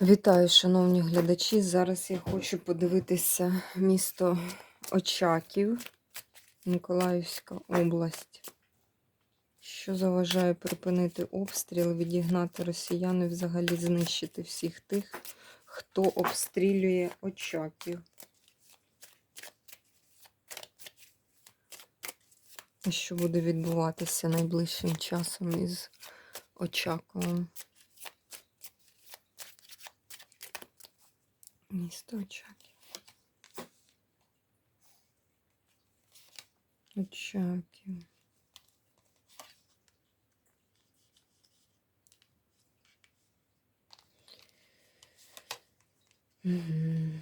Вітаю, шановні глядачі. Зараз я хочу подивитися місто Очаків, Миколаївська область. Що заважає припинити обстріл, відігнати росіян і взагалі знищити всіх тих, хто обстрілює Очаків. І що буде відбуватися найближчим часом із Очаковим? Місто Очаків. Очаків. Мгм.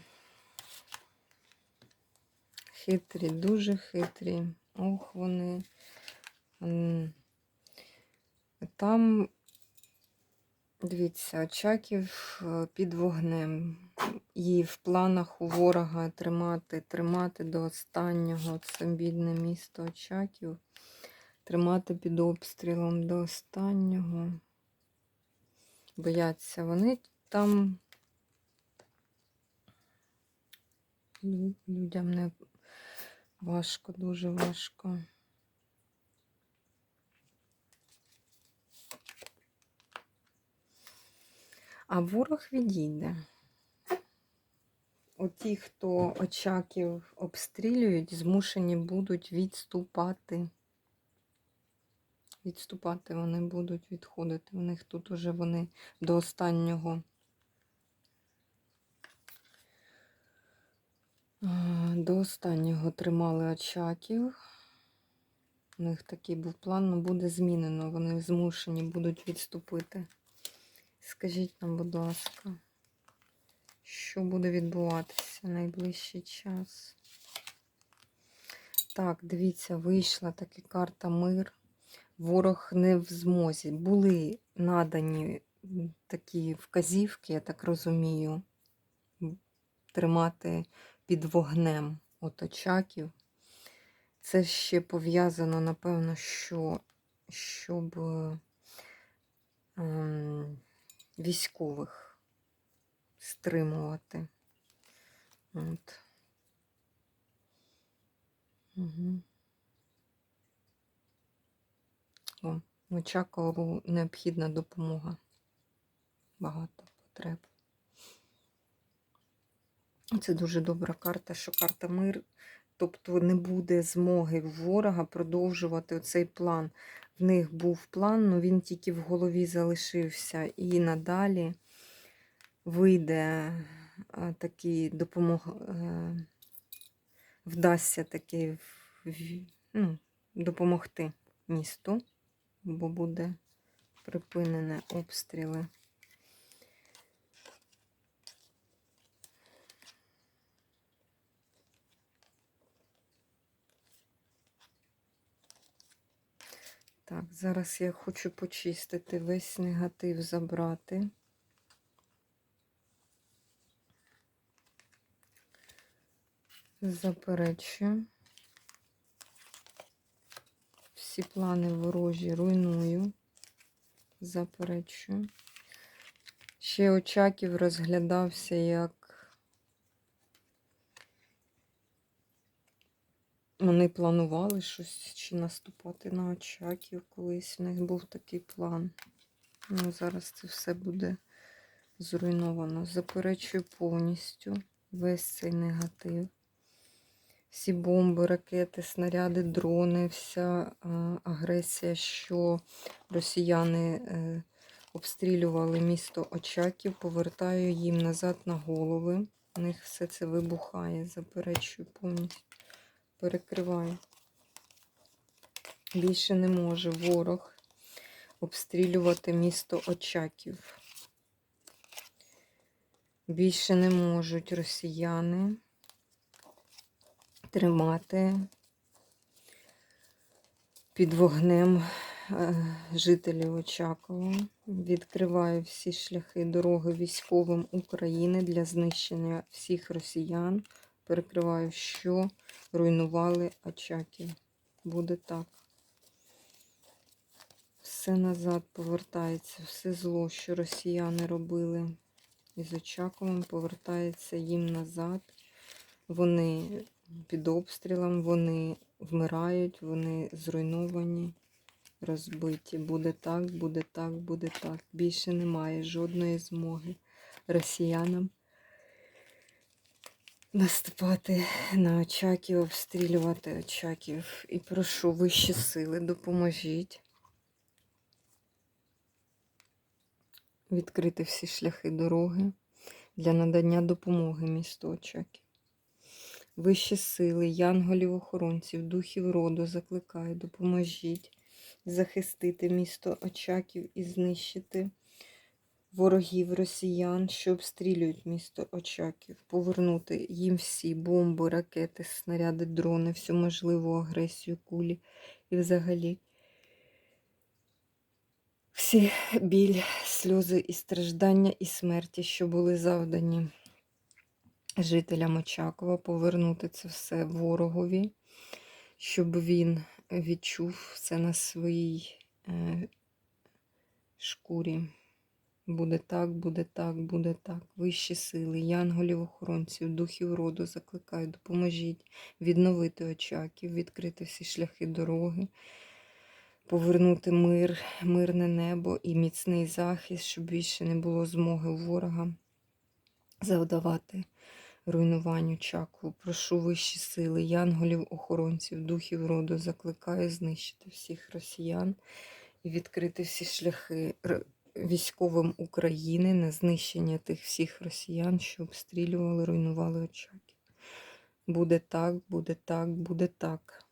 Хитрі, дуже хитрі. Ох, вони. М. Там, дивіться, Очаків е, під вогнем. І в планах у ворога тримати, тримати до останнього це бідне місто Очаків. Тримати під обстрілом до останнього. Бояться вони там людям не важко, дуже важко. А ворог відійде. Оті, хто очаків обстрілюють, змушені будуть відступати. Відступати вони будуть відходити. У них тут уже вони до останнього. До останнього тримали очаків. У них такий був план, але буде змінено. Вони змушені будуть відступити. Скажіть нам, будь ласка, що буде відбуватися найближчий час? Так, дивіться, вийшла таки карта мир. Ворог не в змозі. Були надані такі вказівки, я так розумію, тримати під вогнем от очаків. Це ще пов'язано, напевно, що щоб ем, військових стримувати. От. Угу. О, Очакову необхідна допомога. Багато потреб. Це дуже добра карта, що карта мир. Тобто не буде змоги ворога продовжувати цей план. В них був план, але він тільки в голові залишився. І надалі вийде а, такий допомог, е, вдасться таки ну, допомогти місту, бо буде припинене обстріли. Так, зараз я хочу почистити весь негатив забрати. Заперечую. Всі плани ворожі руйную. Заперечую. Ще Очаків розглядався як Вони планували щось чи наступати на Очаків колись. У них був такий план. Ну, зараз це все буде зруйновано. Заперечую повністю весь цей негатив. Всі бомби, ракети, снаряди, дрони, вся а, агресія, що росіяни е, обстрілювали місто Очаків, повертаю їм назад на голови. У них все це вибухає, заперечую повністю перекриваю. Більше не може ворог обстрілювати місто Очаків. Більше не можуть росіяни тримати під вогнем е, жителів Очакова. Відкриваю всі шляхи дороги військовим України для знищення всіх росіян. Перекриваю, що руйнували Очаків. Буде так. Все назад повертається, все зло, що росіяни робили. із Очаковим повертається їм назад. Вони під обстрілом, вони вмирають, вони зруйновані, розбиті. Буде так, буде так, буде так. Більше немає жодної змоги росіянам наступати на Очаків, обстрілювати Очаків. І прошу вищі сили, допоможіть. Відкрити всі шляхи дороги для надання допомоги місту Очаків. Вищі сили, янголів, охоронців, духів роду закликаю, допоможіть захистити місто Очаків і знищити ворогів росіян, що обстрілюють місто Очаків, повернути їм всі бомби, ракети, снаряди, дрони, всю можливу агресію, кулі і взагалі всі біль, сльози і страждання і смерті, що були завдані жителям Очакова, повернути це все ворогові, щоб він відчув це на своїй е, шкурі. Буде так, буде так, буде так. Вищі сили, янголів, охоронців, духів роду закликаю, допоможіть відновити очаків, відкрити всі шляхи дороги, повернути мир, мирне небо і міцний захист, щоб більше не було змоги ворога завдавати руйнуванню чаку. Прошу вищі сили, янголів, охоронців, духів роду, закликаю знищити всіх росіян і відкрити всі шляхи військовим України на знищення тих всіх росіян, що обстрілювали, руйнували очаки. Буде так, буде так, буде так.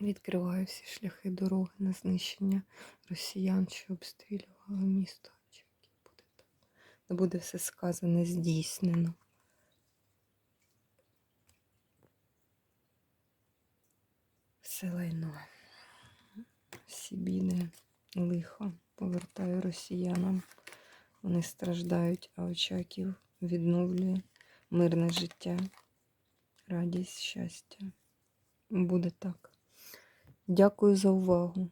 Відкриваю всі шляхи дороги на знищення росіян, що обстрілювали місто. Буде так. Та буде все сказане, здійснено. Все лайно. Всі біди, лихо повертає росіянам. Вони страждають, а Очаків відновлює мирне життя, радість, щастя. Буде так. Дякую за увагу.